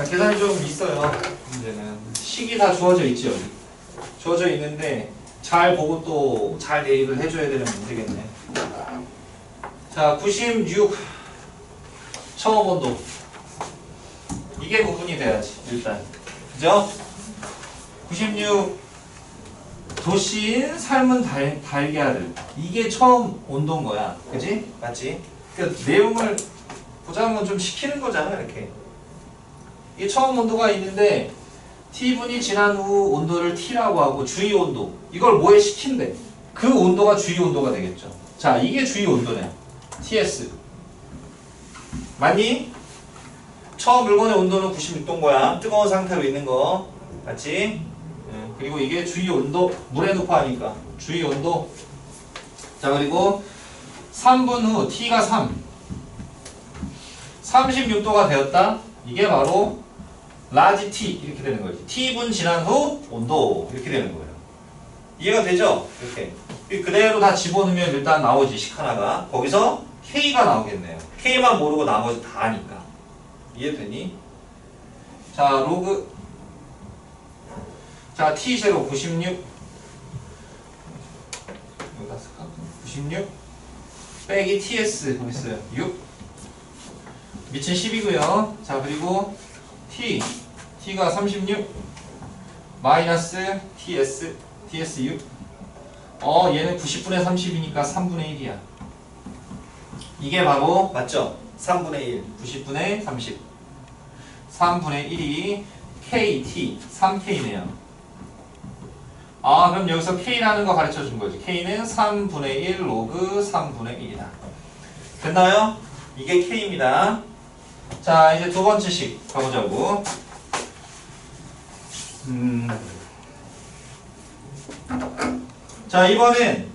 자, 계산이 좀 있어요. 문제는 식이 다 주어져 있죠. 주어져 있는데 잘 보고 또 잘 대입을 해줘야 되는 문제겠네. 자, 96 처음 온도 이게 구분이 돼야지 일단 그죠? 96 도시인 삶은 달, 달걀을 이게 처음 온도인 거야 그지? 맞지? 그 내용을 보자면 좀 시키는 거잖아 이렇게 이게 처음 온도가 있는데 T분이 지난 후 온도를 T라고 하고 주위 온도 이걸 뭐에 시킨대? 그 온도가 주위 온도가 되겠죠. 자 이게 주위 온도네. TS 맞니? 처음 물건의 온도는 96도인 거야. 뜨거운 상태로 있는 거. 맞지? 예, 그리고 이게 주위 온도 물에 놓고 하니까. 주위 온도. 자 그리고 3분 후 T가 3 36도가 되었다? 이게 바로 라지 T 이렇게 되는 거지. T분 지난 후 온도 이렇게 되는 거예요. 이해가 되죠? 이렇게. 이 그대로 다 집어넣으면 일단 나오지 식 하나가. 거기서 K가 나오겠네요. K만 모르고 나머지 다 아니까. 이해되니? 자 로그. 자 T0 96 여기다 쓸까? 96 빼기 TS 있어요. 6 미친 10이고요. 자 그리고 T T가 36 마이너스 TS TS 6어 얘는 90분의 30이니까 3분의 1이야. 이게 바로 맞죠? 3분의 1 90분의 30 3분의 1이 KT 3K네요. 아 그럼 여기서 K라는 거 가르쳐 준 거지. K는 3분의 1 로그 3분의 1이다. 됐나요? 이게 K입니다 자 이제 두 번째 식 가보자고. 음. 자 이번엔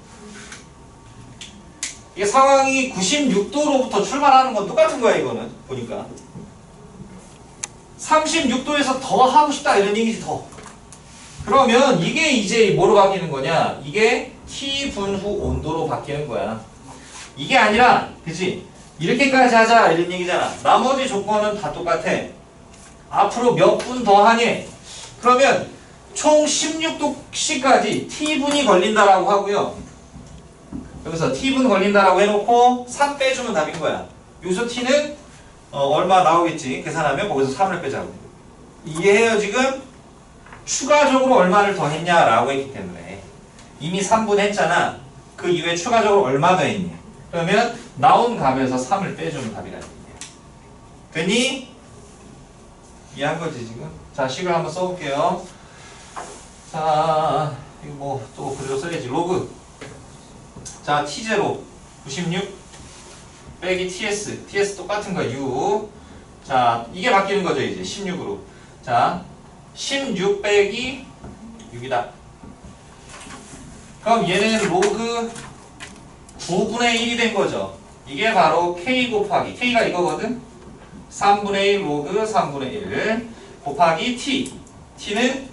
이게 상황이 96도로부터 출발하는 건 똑같은 거야 이거는. 보니까. 36도에서 더 하고 싶다 이런 얘기지 더. 그러면 이게 이제 뭐로 바뀌는 거냐? 이게 T분 후 온도로 바뀌는 거야. 이게 아니라 그치 이렇게까지 하자 이런 얘기잖아. 나머지 조건은 다 똑같아. 앞으로 몇 분 더 하니? 그러면 총 16도씨까지 T분이 걸린다라고 하고요. 여기서 T분 걸린다라고 해놓고 3 빼주면 답인 거야. 여기서 T는 어, 얼마 나오겠지? 계산하면 거기서 3을 빼자고. 이해해요 지금? 추가적으로 얼마를 더 했냐라고 했기 때문에. 이미 3분 했잖아. 그 이후에 추가적으로 얼마 더 했냐 그러면 나온 값에서 3을 빼주면 답이라는 얘기야 됐니? 이해한 거지 지금? 자 식을 한번 써볼게요. 자 이거 뭐 또 그대로 써야지. 로그. 자 T0 96 빼기 TS TS 똑같은 거 6. 자 이게 바뀌는 거죠 이제. 16으로. 자16 빼기 6이다. 그럼 얘는 로그 9분의 1이 된 거죠. 이게 바로 K 곱하기 K가 이거거든? 3분의 1 로그 3분의 1 곱하기 T. T는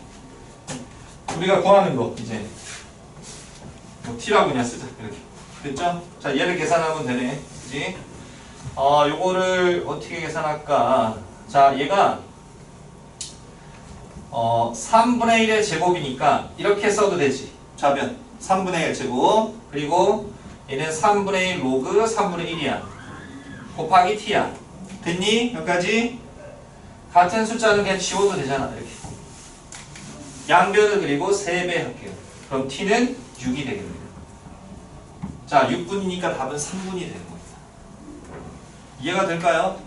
우리가 구하는 거 이제. 뭐 T라고 그냥 쓰자 이렇게. 됐죠? 자 얘를 계산하면 되네. 그지? 어 요거를 어떻게 계산할까? 자 얘가 어 3분의 1의 제곱이니까 이렇게 써도 되지. 좌변. 3분의 1 제곱. 그리고 얘는 3분의 1 로그 3분의 1이야. 곱하기 t야. 됐니? 여기까지? 같은 숫자는 그냥 지워도 되잖아 이렇게. 양변을 그리고 3배 할게요. 그럼 t는 6이 되겠네요. 자 6분이니까 답은 3분이 되는 겁니다. 이해가 될까요?